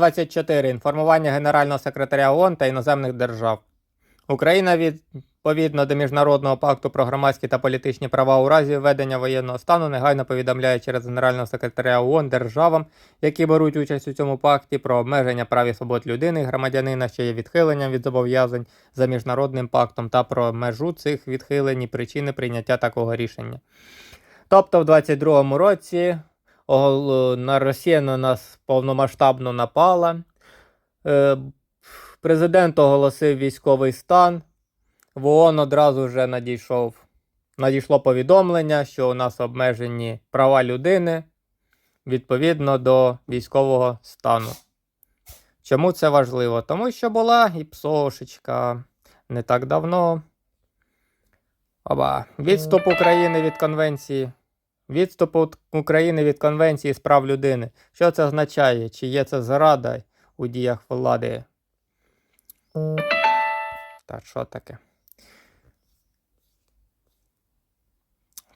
24. Інформування Генерального секретаря ООН та іноземних держав. Україна відповідно до Міжнародного пакту про громадські та політичні права у разі введення воєнного стану негайно повідомляє через Генерального секретаря ООН державам, які беруть участь у цьому пакті, про обмеження прав і свобод людини і громадянина, що є відхиленням від зобов'язань за міжнародним пактом, та про межу цих відхилень і причини прийняття такого рішення. Тобто, в 22-му році на Росія на нас повномасштабно напала. Е, Президент оголосив військовий стан. В ООН одразу вже надійшов, надійшло повідомлення, що у нас обмежені права людини відповідно до військового стану. Чому це важливо? Тому що була і псошечка не так давно. Оба. Відступ України від конвенції. Відступ України від Конвенції з прав людини. Що це означає? Чи є це зрада у діях влади? Так, що таке?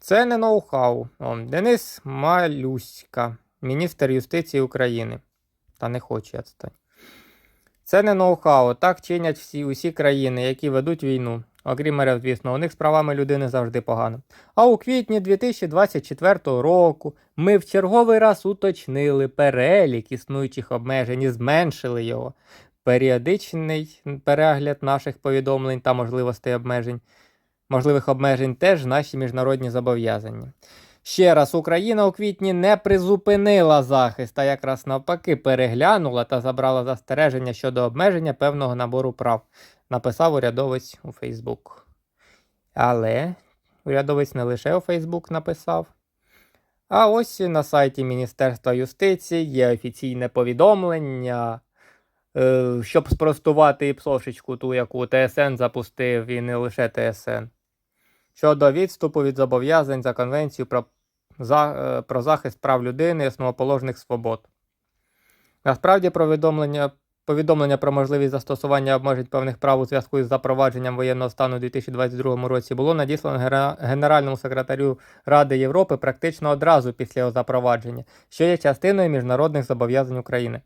Це не ноу-хау. Денис Малюська, міністр юстиції України. Та не я це. Це не ноу-хау. Так чинять всі усі країни, які ведуть війну. Окрім РФ, звісно, у них з правами людини завжди погано. А у квітні 2024 року ми в черговий раз уточнили перелік існуючих обмежень і зменшили його. Періодичний перегляд наших повідомлень та можливостей обмежень, можливих обмежень теж наші міжнародні зобов'язання. Ще раз, Україна у квітні не призупинила захист, а якраз навпаки переглянула та забрала застереження щодо обмеження певного набору прав, написав урядовець у Фейсбук. Але урядовець не лише у Фейсбук написав. А ось на сайті Міністерства юстиції є офіційне повідомлення, е, щоб спростувати псошечку, ту, яку ТСН запустив, і не лише ТСН. Щодо відступу від зобов'язань за Конвенцію про, за, е, про захист прав людини і основоположних свобод. Насправді, повідомлення, повідомлення про можливість застосування обмежень певних прав у зв'язку із запровадженням воєнного стану у 2022 році було надіслано Генеральному секретарю Ради Європи практично одразу після його запровадження, що є частиною міжнародних зобов'язань України.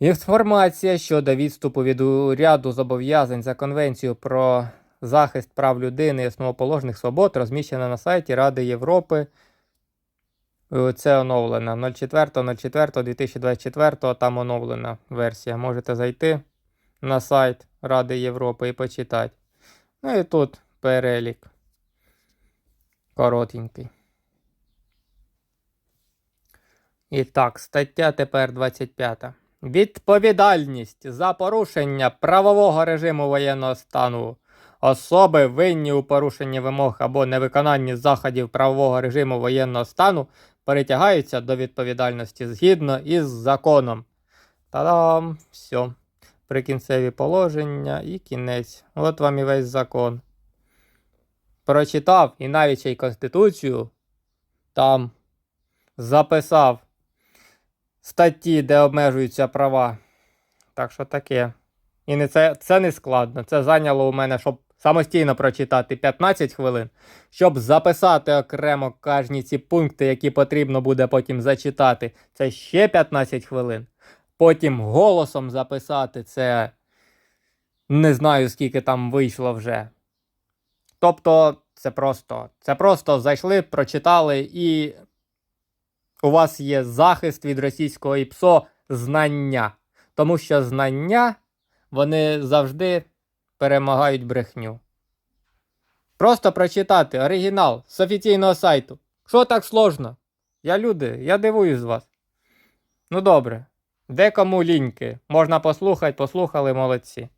Інформація щодо відступу від ряду зобов'язань за Конвенцію про захист прав людини і основоположних свобод розміщена на сайті Ради Європи. Це оновлена 04.04.2024, там оновлена версія. Можете зайти на сайт Ради Європи і почитати. Ну і тут перелік. Коротенький. І так, стаття тепер 25. Відповідальність за порушення правового режиму воєнного стану. Особи, винні у порушенні вимог або невиконанні заходів правового режиму воєнного стану, перетягаються до відповідальності згідно із законом. Та-дам! Все. Прикінцеві положення і кінець. От вам і весь закон. Прочитав і навіть ще й Конституцію там записав статті, де обмежуються права. Так що таке. І не це, це не складно. Це зайняло у мене, щоб самостійно прочитати 15 хвилин, щоб записати окремо кожні ці пункти, які потрібно буде потім зачитати. Це ще 15 хвилин. Потім голосом записати це не знаю, скільки там вийшло вже. Тобто, це просто, це просто зайшли, прочитали, і у вас є захист від російського ІПСО знання. Тому що знання вони завжди перемагають брехню. Просто прочитати оригінал з офіційного сайту. Що так сложно? Я люди, я дивуюсь з вас. Ну добре. Декому ліньки. Можна послухати, послухали молодці.